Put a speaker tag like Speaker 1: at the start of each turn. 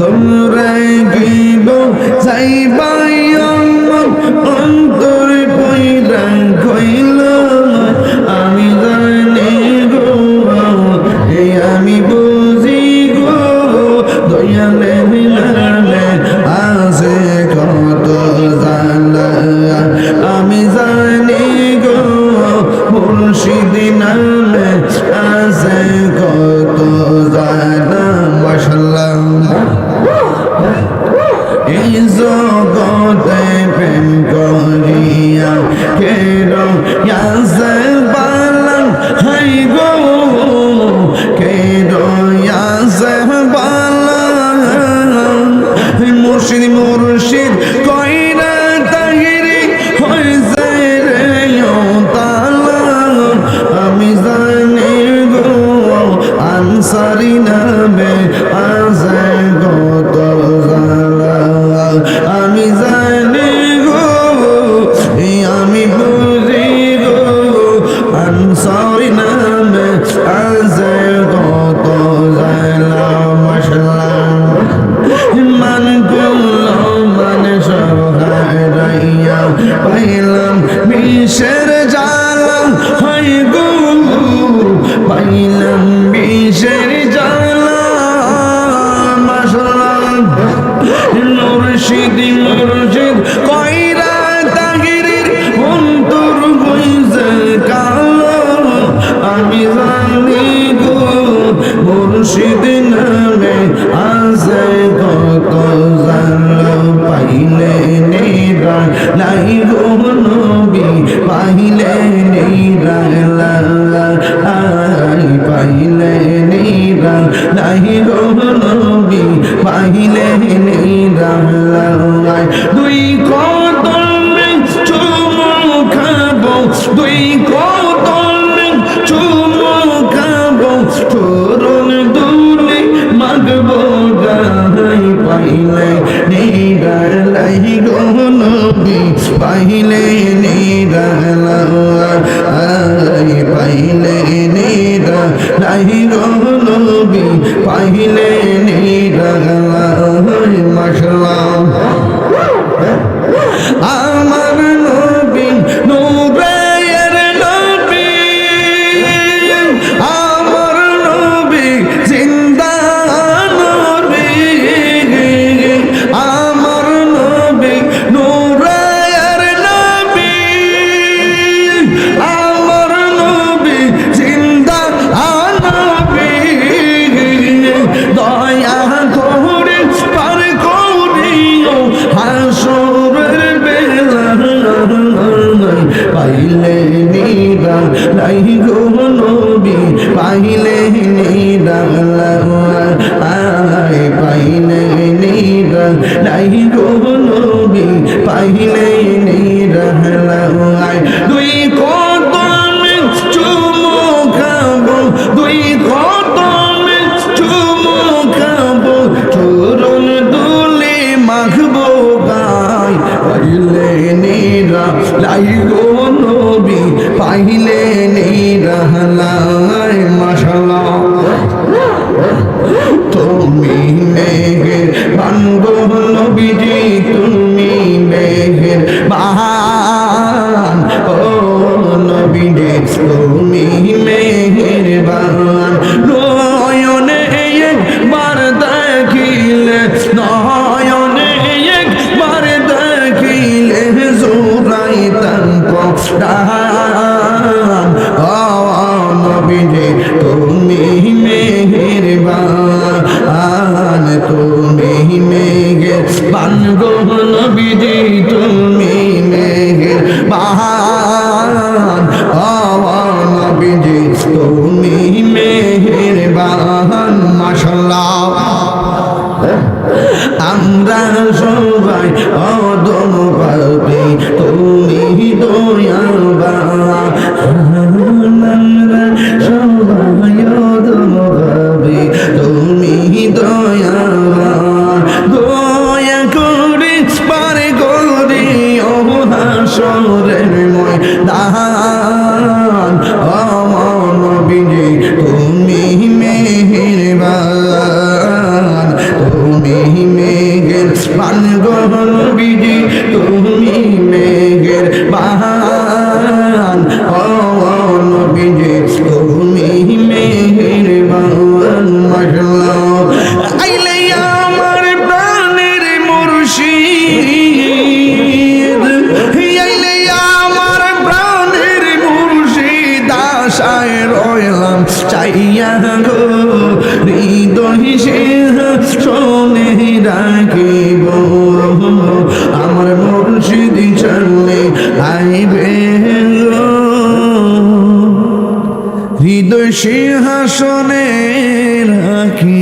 Speaker 1: তোমরা গিব, যাইবাই আমার অন্তর কইরা কইল আমি জানি গো এই আমি বুঝি গো, দয়ালে মিলালে আছে কত জানা আমি জানি গো, মুর্শিদ জগতে প্রেম করিয়া কেন ইয়াসে বালাম হাই গো কেন ইয়াসে বালাম মুর্শিদ মুর্শিদ কইরা তাহিরি হইছে রে ও তালা আমি জানি গো আনসারি নামে আছে নেরা নাই গো নবী পাইলে নেরা লা লা আই পাইলে নেরা নাই গো নবী গো নবী পাইলে নিগার আই পাইলে নিগার লাই গো নবী পাইলে নিগার নাই গো নবী পাইলে নিরা আয় পাইলে নিরা নাই গো নবী পাইলে লাই গো নবী পাইলে নেই লাই আমরা সবাই অদম বিজি তুমি মেঘের বাহান ও নবীজি, তুমি মেঘের বাহান মাশাআল্লাহ। আইলে আমার প্রাণের মুর্শিদ আইলে আমার প্রাণের মুর্শিদ, আশায় রইলাম, চাইয়া গো হৃদয় সে শোনে রাখিব। সিংহাসনে রাখি।